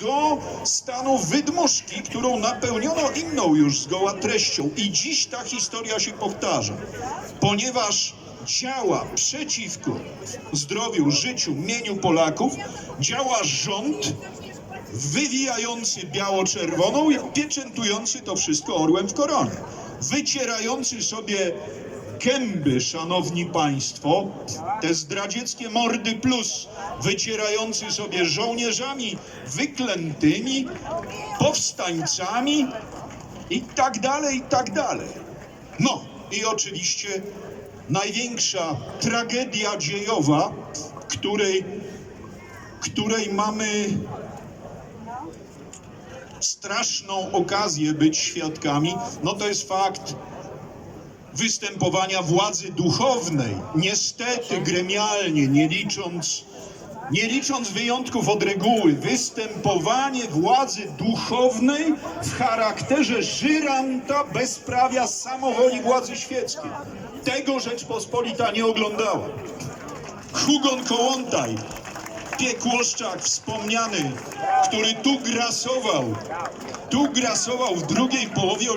do stanu wydmuszki, którą napełniono inną już zgoła treścią. I dziś ta historia się powtarza, ponieważ działa przeciwko zdrowiu, życiu, mieniu Polaków, działa rząd wywijający biało-czerwoną i pieczętujący to wszystko orłem w koronie. Wycierający sobie gęby, szanowni państwo, te zdradzieckie mordy plus, wycierający sobie żołnierzami wyklętymi, powstańcami i tak dalej, i tak dalej. No i oczywiście największa tragedia dziejowa, której, której mamy straszną okazję być świadkami, no to jest fakt występowania władzy duchownej. Niestety gremialnie, nie licząc, nie licząc wyjątków od reguły, występowanie władzy duchownej w charakterze żyranta bezprawia samowoli władzy świeckiej. Tego Rzeczpospolita nie oglądała. Hugon Kołątaj, piekłoszczak wspomniany, który tu grasował, tu grasował w drugiej połowie